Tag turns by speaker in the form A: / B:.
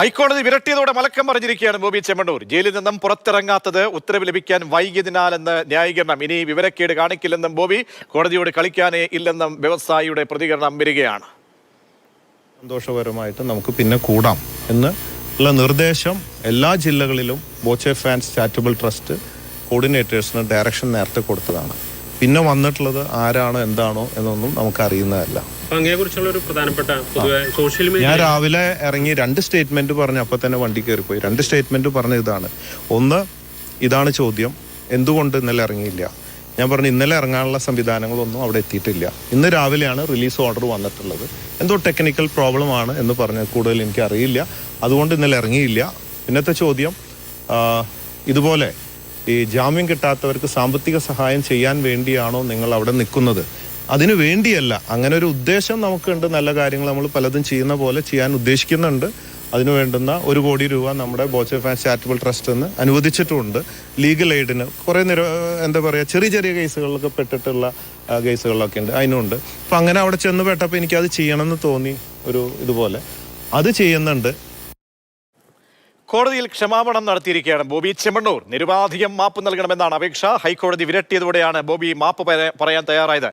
A: ഹൈക്കോടതി വിരട്ടിയതോടെ മലക്കം പറഞ്ഞിരിക്കുകയാണ് ബോബി ചെമ്മണ്ണൂർ. ജയിലിൽ നിന്നും പുറത്തിറങ്ങാത്തത് ഉത്തരവ് ലഭിക്കാൻ വൈകിയതിനാലെന്ന് ന്യായീകരണം. ഇനി വിവരക്കേട് കാണിക്കില്ലെന്നും ബോബി കോടതിയോട് കളിക്കാനേ ഇല്ലെന്നും വ്യവസായിയുടെ പ്രതികരണം വരികയാണ്.
B: സന്തോഷപരമായിട്ട് നമുക്ക് പിന്നെ കൂടാം എന്ന് ഉള്ള നിർദ്ദേശം എല്ലാ ജില്ലകളിലും ബോച്ചെ ഫാൻസ് ചാരിറ്റബിൾ ട്രസ്റ്റ് കോർഡിനേറ്റേഴ്സിന് ഡയറക്ഷൻ നേരത്തെ കൊടുത്തതാണ്. പിന്നെ വന്നിട്ടുള്ളത് ആരാണോ എന്താണോ എന്നൊന്നും നമുക്ക് അറിയുന്നതല്ല ഞാൻ രാവിലെ ഇറങ്ങി രണ്ട് സ്റ്റേറ്റ്മെന്റ് പറഞ്ഞു അപ്പൊ തന്നെ വണ്ടി കയറിപ്പോയി. രണ്ട് സ്റ്റേറ്റ്മെന്റ് പറഞ്ഞ ഇതാണ്. ഒന്ന് ഇതാണ് ചോദ്യം. എന്തുകൊണ്ട് ഇന്നലെ ഇറങ്ങിയില്ല? ഞാൻ പറഞ്ഞു ഇന്നലെ ഇറങ്ങാനുള്ള സംവിധാനങ്ങളൊന്നും അവിടെ എത്തിയിട്ടില്ല. ഇന്ന് രാവിലെയാണ് റിലീസ് ഓർഡർ വന്നിട്ടുള്ളത്. എന്തോ ടെക്നിക്കൽ പ്രോബ്ലം ആണ് എന്ന് പറഞ്ഞ് കൂടുതൽ എനിക്ക് അറിയില്ല അതുകൊണ്ട് ഇന്നലെ ഇറങ്ങിയില്ല. ഇന്നത്തെ ചോദ്യം ഇതുപോലെ ഈ ജാമ്യം കിട്ടാത്തവർക്ക് സാമ്പത്തിക സഹായം ചെയ്യാൻ വേണ്ടിയാണോ നിങ്ങൾ അവിടെ നിൽക്കുന്നത്? അതിനു വേണ്ടിയല്ല. അങ്ങനെ ഒരു ഉദ്ദേശം നമുക്കുണ്ട്. നല്ല കാര്യങ്ങൾ നമ്മൾ പലതും ചെയ്യുന്ന പോലെ ചെയ്യാൻ ഉദ്ദേശിക്കുന്നുണ്ട്. അതിനു വേണ്ടുന്ന ഒരു കോടി രൂപ നമ്മുടെ ബോച്ചെ ഫാൻ ചാരിറ്റബിൾ ട്രസ്റ്റ് എന്ന് അനുവദിച്ചിട്ടുമുണ്ട് ലീഗൽ എയ്ഡിന് കുറേ നിര എന്താ പറയുക ചെറിയ ചെറിയ കേസുകളിലൊക്കെ പെട്ടിട്ടുള്ള കേസുകളിലൊക്കെ ഉണ്ട്. അതിനുണ്ട്. അപ്പം അങ്ങനെ അവിടെ ചെന്ന് പെട്ടപ്പോൾ എനിക്കത് ചെയ്യണമെന്ന് തോന്നി ഒരു ഇതുപോലെ. അത് ചെയ്യുന്നുണ്ട്.
A: കോടതിയിൽ ക്ഷമാപണം നടത്തിയിരിക്കുകയാണ് ബോബി ചെമ്മണ്ണൂർ. നിരുപാധികം മാപ്പ് നൽകണമെന്നാണ് അപേക്ഷ. ഹൈക്കോടതി വിരട്ടിയതോടെയാണ് ബോബി മാപ്പ് പറയാൻ തയ്യാറായത്.